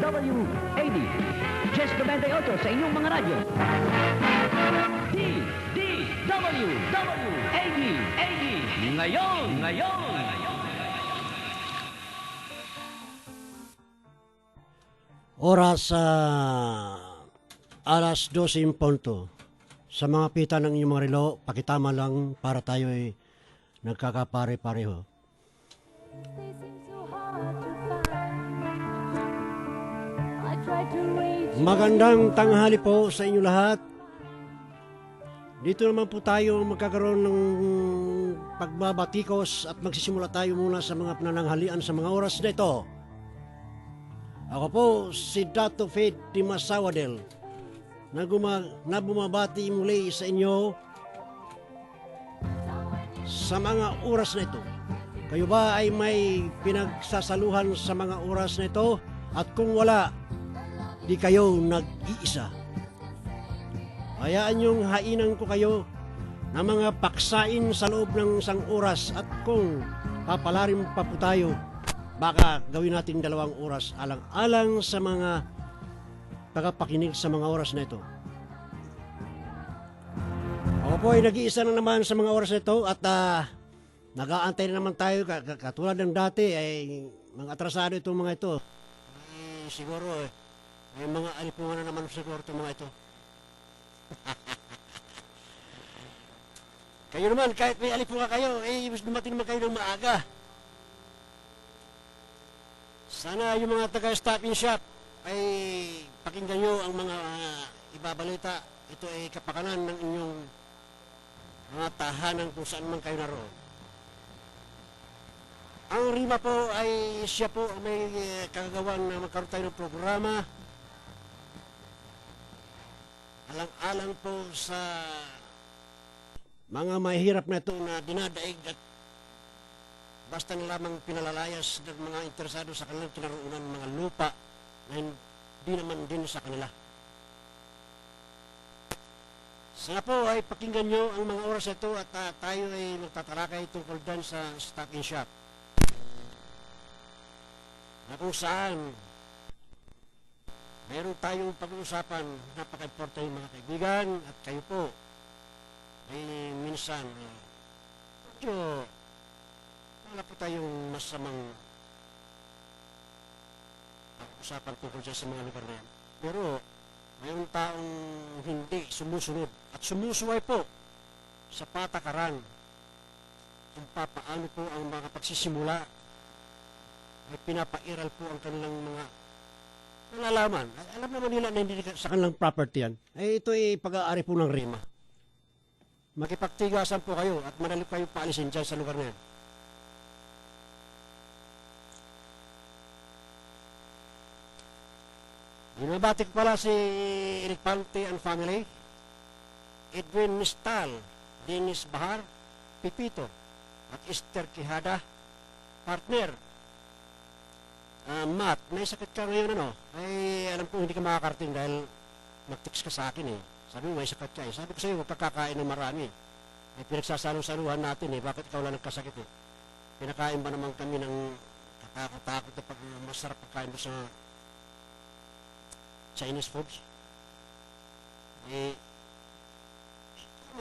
WAD. Jess 98 sa inyong mga radyo. D, D, W, W, AD, AD. Ngayon, ngayon. Oras sa alas 12 in punto. Sa mga pita ng inyong mga relo, pakitama lang para tayo ay nagkakapare-pareho. Magandang tanghali po sa inyo lahat. Dito naman po tayo magkakaroon ng pagbabatikos at magsisimula tayo muna sa mga panananghalian sa mga oras na ito. Ako po si Dato Faith Timasawadel na, guma, na bumabati muli sa inyo sa mga oras na ito. Kayo ba ay may pinagsasaluhan sa mga oras na ito? At kung wala, di kayo nag-iisa. Hayaan yung hainan ko kayo ng mga paksain sa loob ng isang oras at kung papalarim pa po tayo, baka gawin natin dalawang oras alang-alang sa mga tagapakinig sa mga oras na ito. Ako po ay nag-iisa na naman sa mga oras na ito at ah, nag-aantay na naman tayo ka- ka- katulad ng dati ay mga atrasado itong mga ito. Eh, siguro eh, may mga alipungan na naman siguro itong mga ito. kayo naman, kahit may alipungan kayo, eh, dumating naman kayo ng maaga. Sana yung mga taga-stop in shop ay pakinggan nyo ang mga ah, ibabalita. Ito ay kapakanan ng inyong mga tahanan kung saan man kayo naroon. Ang Rima po ay siya po ang may eh, kagagawan na magkaroon tayo ng programa. Alang-alang po sa mga mahirap na ito na dinadaig at basta na lamang pinalalayas ng mga interesado sa kanilang kinaroonan mga lupa na hindi naman din sa kanila. Sana po ay pakinggan nyo ang mga oras ito at ah, tayo ay magtatalakay tungkol dyan sa stock and shop. Na kung saan meron tayong pag-uusapan. Napaka-importante mga kaibigan at kayo po. Ay minsan uh, medyo wala po tayong masamang usapan tungkol dyan sa mga lugar na yan. Pero mayroong taong hindi sumusunod at sumusuway po sa patakaran kung papaano po ang mga pagsisimula. Ay pinapairal po ang kanilang mga nalalaman. Alam naman nila na hindi sa kanilang property yan. Ay ito ay pag-aari po ng RIMA. Makipagtigasan po kayo at madali kayo paalisin dyan sa lugar na. Binabati ko pala si Eric Pante and family, Edwin Nistal, Dennis Bahar, Pipito, at Esther Quijada, partner. Ah, Matt, may sakit ka ngayon ano? Ay, alam ko hindi ka makakarating dahil nag-text ka sa akin eh. Sabi mo may sakit ka eh. Sabi ko sa iyo, huwag ka kakain ng marami. Ay, pinagsasalusaluhan natin eh. Bakit ikaw lang nagkasakit eh? Pinakain ba naman kami ng katakot-takot na pag masarap pagkain mo sa Chinese foods. Eh,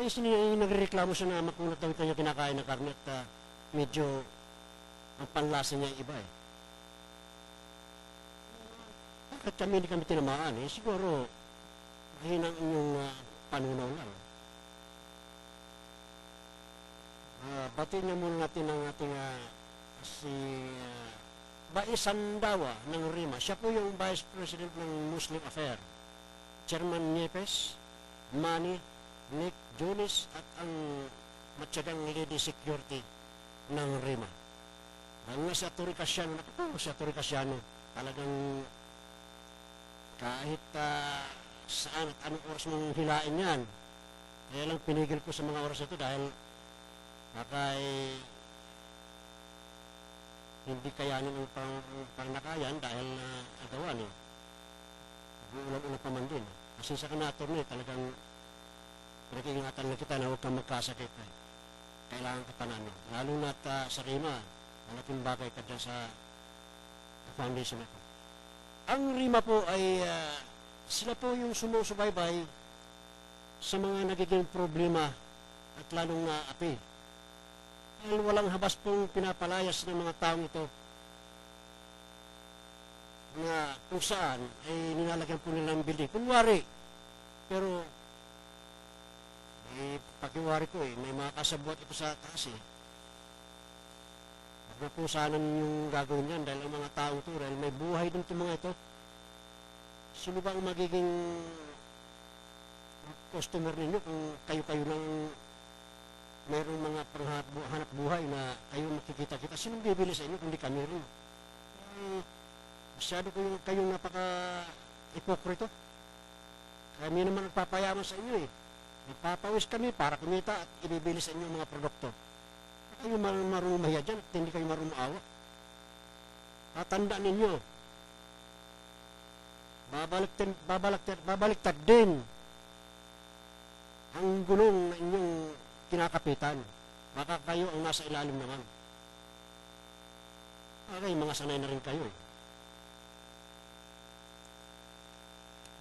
ay sini nagreklamo siya na makunat daw kanya kinakain ng karne at ah, medyo ang panlasa niya iba eh. Bakit kami hindi kami tinamaan eh? Siguro, mahina ang inyong ah, panunaw lang. Uh, batiin niya muna natin ang ating ah, si ah, Baisan Dawa ng RIMA. Siya po yung Vice President ng Muslim Affair. Chairman Niepes, Manny, Nick Junis at ang matyagang Lady Security ng RIMA. Ang nga si. Casiano, naku si Atty. Casiano, talagang kahit ah, saan at anong oras mong hilain yan. Kaya lang pinigil ko sa mga oras ito dahil baka eh, hindi kayanin ang pang, pangnakayan dahil uh, agawan eh. Ulan-ulan pa man din. Kasi sa kanator na eh, talagang pinag-iingatan na kita na huwag kang magkasakit eh. Kailangan ka tanan. Lalo na uh, sa Rima, malaking bagay ka dyan sa foundation ako. Ang RIMA po ay ah, sila po yung sumusubaybay sa mga nagiging problema at lalong na api. Dahil walang habas pong pinapalayas ng mga taong ito na kung saan ay nilalagyan po nilang building. Kunwari, pero eh, pakiwari ko eh, may mga kasabwat ito sa taas eh. Huwag po sana yung gagawin yan dahil ang mga tao ito, dahil may buhay din itong mga ito. Sino ba ang magiging customer ninyo kung kayo-kayo lang mayroong mga panghanap bu- hanap buhay na kayo makikita-kita? Sinong bibili sa inyo kung di kami rin? Eh, masyado kayong, kayong napaka-ipokrito. Kami naman nagpapayaman sa inyo eh. Nagpapawis kami para kumita at ibibili sa inyo mga produkto. Baka kayo mar- marunong mahiya dyan at hindi kayo marunong maawa. Tatandaan ninyo, babaliktad, babaliktad, babaliktad din ang gulong na inyong kinakapitan. Baka kayo ang nasa ilalim naman. Okay, mga sanay na rin kayo eh.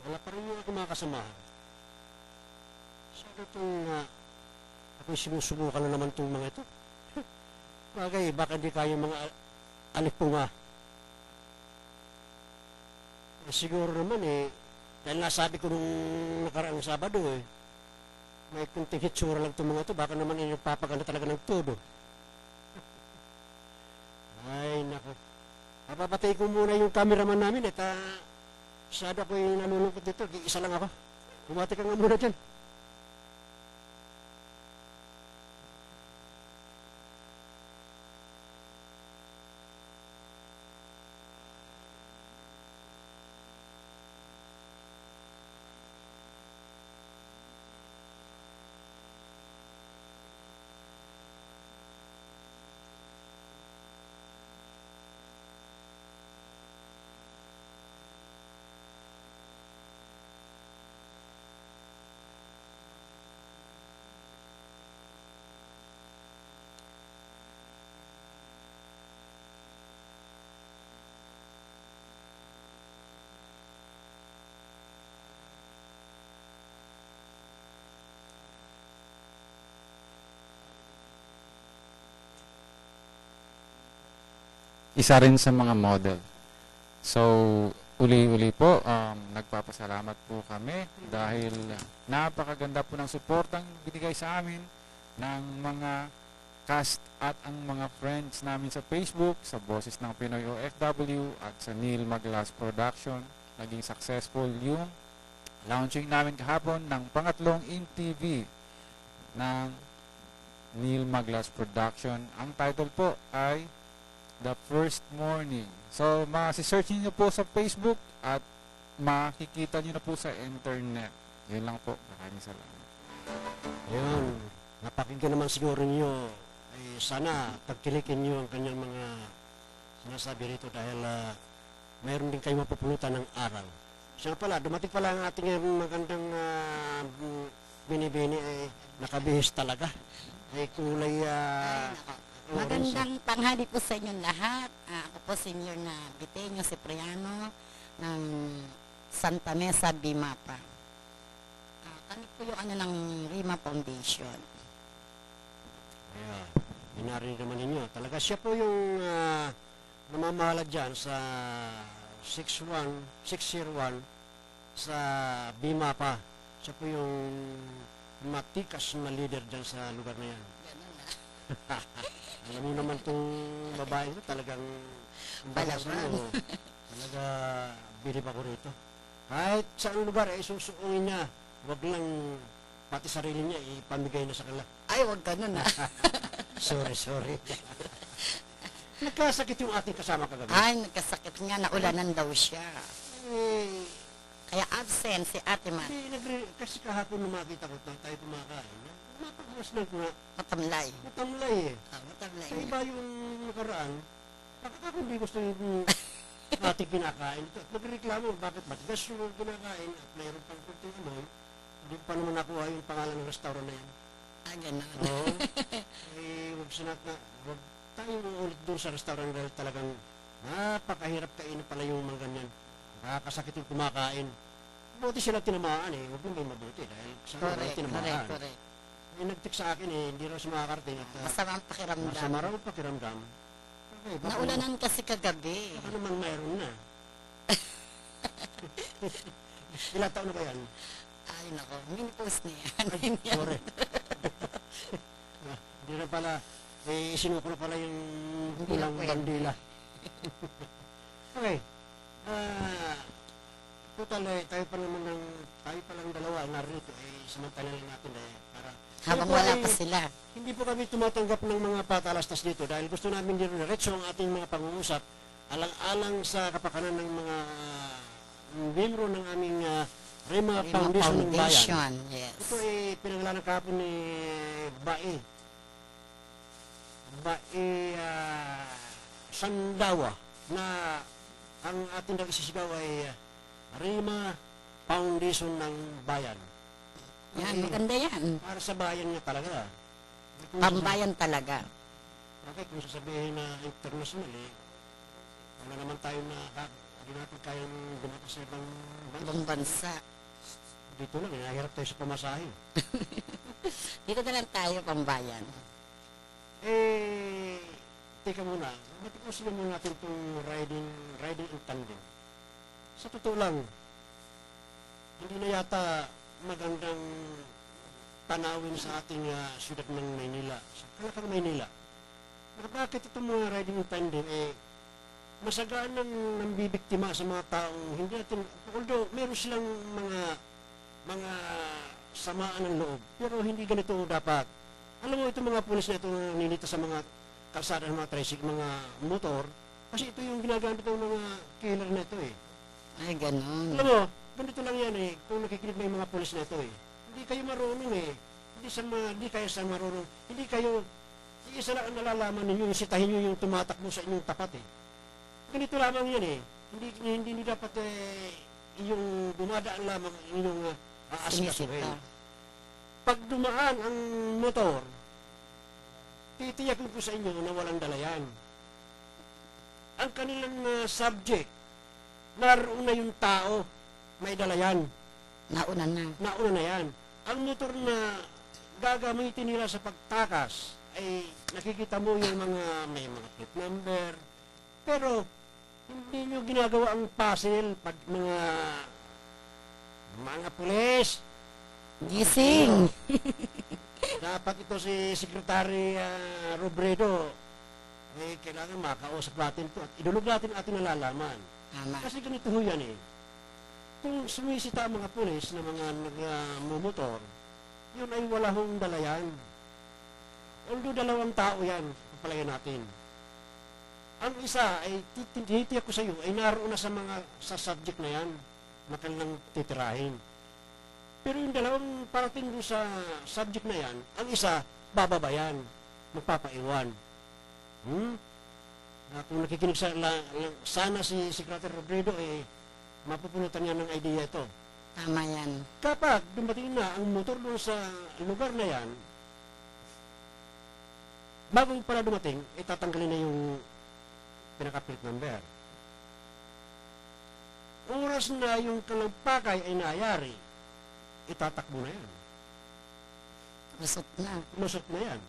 Wala pa rin yung aking mga kasamahan. Sabi itong uh, ako'y sinusubukan na naman itong mga ito. Bagay, baka di kayo mga al- alipunga. Eh, siguro naman eh, dahil nasabi ko nung nakaraang Sabado eh, may kunting hitsura lang itong mga ito, baka naman eh, papaganda talaga ng todo. Ay, nako. Papapatay ko muna yung cameraman namin at ah, masyado ako yung nalulungkot dito. Isa lang ako. Bumati ka nga muna dyan. Isa rin sa mga model. So, uli-uli po, um, nagpapasalamat po kami dahil napakaganda po ng suportang binigay sa amin ng mga cast at ang mga friends namin sa Facebook, sa Boses ng Pinoy OFW at sa Neil Maglas Production. Naging successful yung launching namin kahapon ng pangatlong in-TV ng Neil Maglas Production. Ang title po ay The First Morning. So, masi-search niyo po sa Facebook at makikita niyo na po sa internet. Yun lang po. Maraming salamat. Ayun, napakinggan naman siguro niyo ay sana pagtilikin niyo ang kanyang mga sinasabi rito dahil ah, mayroon din kayo mapupulutan ng aral. Siya pala, dumating pala ang ating ah, magandang uh, binibini ay nakabihis talaga. Ay kulay uh, Magandang tanghali po sa inyong lahat. Ah, ako po senior na Biteño Cipriano ng Santa Mesa, Bimapa. Ah, kami po yung ano ng Rima Foundation. Yeah. Inari naman ninyo. Talaga siya po yung uh, namamahala dyan sa 61, 601 sa Bima pa. Siya po yung matikas na leader dyan sa lugar na yan. Alam mo naman itong babae ko, talagang Palaban. ano, talaga bilib ako rito. Kahit saan lugar ay susuungin niya, wag lang pati sarili niya ipamigay na sa kanila. Ay, wag ganun na. Sorry, sorry. Nagkasakit yung ating kasama kagabi. Ay, nagkasakit nga, naulanan daw siya. Eh, Kaya absent si Ate Man. eh, nagre- kasi kahapon nung makita ko na tayo kumakain, ko na Matamlay. matamlay eh. Ah, matamlay. Sa iba yung nakaraan, bakit ako hindi gusto yung ating kinakain? At nagreklamo, bakit matigas yung kinakain at mayroon pang kunting ano, hindi pa naman nakuha yung pangalan ng restaurant na yan. Ah, ganun. Oo. eh, wag sinat na, wag tayo ulit doon sa restaurant dahil talagang napakahirap kainin pala yung mga ganyan. Nakakasakit yung kumakain. Buti sila tinamaan eh. Huwag yung may mabuti dahil sa mga Correct, tinamaan. correct, correct. May nag-text sa akin eh, hindi raw siya makakarating at uh, Masama ang pakiramdam. masama raw ang pakiramdam. Okay, baka, Naulanan kasi kagabi. baka naman mayroon na. Ilang taon na ba yan? Ay, nako. Mini-post na yan. Sorry. Ah, Hindi na pala, eh, isinuko na pala yung Hindi na pwede. bandila. okay. Ah, total eh, tayo pa naman ng, tayo pa lang dalawa narito, eh, samantala lang natin eh, para Habang wala pa sila. Hindi po kami tumatanggap ng mga patalastas dito dahil gusto namin din diretso ang ating mga pangungusap alang-alang sa kapakanan ng mga uh, membro ng aming uh, Rema Rema Foundation, ng Bayan. Yes. Ito ay pinangalanan kahapon ni Bae. Bae ah, Sandawa na ang ating nagsisigaw ay ah, Rema Foundation ng Bayan. Yan, Eh, maganda yan. para sa bayan nga talaga. Pambayan talaga. Okay, kung sasabihin na international eh, wala naman tayo na hindi natin kayang dumating sa ibang bansa. Ibang bansa. Dito lang, eh, nahirap tayo sa pamasahe. Dito na lang tayo, pambayan. Eh, teka muna, ba't sila muna natin itong riding, riding in tandem? Sa totoo lang, hindi na yata magandang tanawin sa ating ah, siyudad ng Maynila, sa Kalakang Maynila. Na bakit itong mga riding in tandem, eh, masagaan ng nambibiktima sa mga taong hindi natin, although meron silang mga mga samaan ng loob, pero hindi ganito dapat. Alam mo, itong mga pulis na ito na sa mga kalsada ng mga tricycle, mga motor, kasi ito yung ginagamit ng mga killer na ito eh. Ay, ganun. Alam mo, ganito lang yan eh, kung nakikinig mo yung mga pulis na ito eh. Hindi kayo marunong eh. Hindi, sa mga, hindi kayo sa marunong. Hindi kayo, isa lang ang nalalaman ninyo, yung sitahin nyo yung tumatakbo sa inyong tapat eh. Ganito lamang yan eh. Hindi, hindi, hindi dapat eh, yung dumadaan lamang ang inyong uh, aasikasuhin. Pag dumaan ang motor, titiyak ko sa inyo na walang dalayan. Ang kanilang uh, subject, naroon na yung tao, may dalayan. Nauna na. Nauna na yan. Ang motor na gagamitin nila sa pagtakas, ay nakikita mo yung mga, may mga plate number, pero hindi nyo ginagawa ang puzzle pag mga mga pulis, Gising. Dapat ito si Secretary ah, Robredo, eh, kailangan makausap natin ito at idulog natin ating nalalaman. Tama. Kasi ganito ho yan eh. Kung sumisita ang mga pulis na mga nagmumotor, yun ay wala hong dalayan. Although dalawang tao yan, papalayan natin. Ang isa ay tit- tinitiyak ko sa iyo ay naroon na sa mga sa subject na yan na kanilang titirahin. Pero yung dalawang parating doon sa subject na yan, ang isa, bababayan, magpapaiwan. Hmm? Na kung nakikinig sa, la, la- sana si Secretary Robredo, eh, mapupunutan niya ng idea ito. Tama yan. Kapag dumating na ang motor doon sa lugar na yan, bago pala dumating, itatanggalin na yung pinaka-plate number. Oras na yung kalampakay ay nayari, itatakbo na yan. Lusot na. Lusot na yan.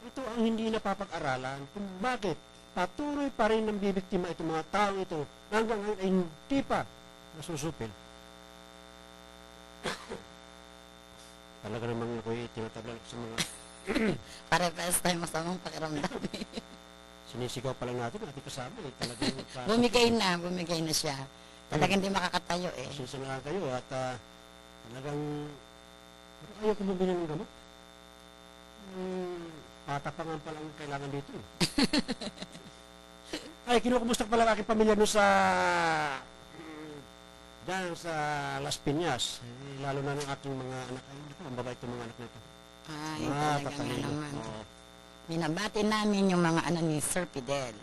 Ito ang hindi napapag-aralan kung bakit patuloy pa rin ng bibiktima itong mga tao ito hanggang ngayon ay hindi pa nasusupil. Talaga namang ako'y tinatablan sa mga Pare-pares tayo masamang pakiramdam. sinisigaw pa lang natin ating kasama eh. Talagang bumigay na, bumigay na siya. Talagang hindi makakatayo eh. Lang kayo at ah, talagang ayaw ko bumili ng gamot. Hmm, patapangan pa lang ang kailangan dito. eh. Ay, kinukumusta ko pala ang aking pamilya doon sa mm, dyan sa Las Piñas. Eh, lalo na ng aking mga anak. Ay, hindi ko, ang babae itong mga anak na ito. Ay, Ah, talaga naman. Oo. Minabati namin yung mga ano ni Sir Fidel.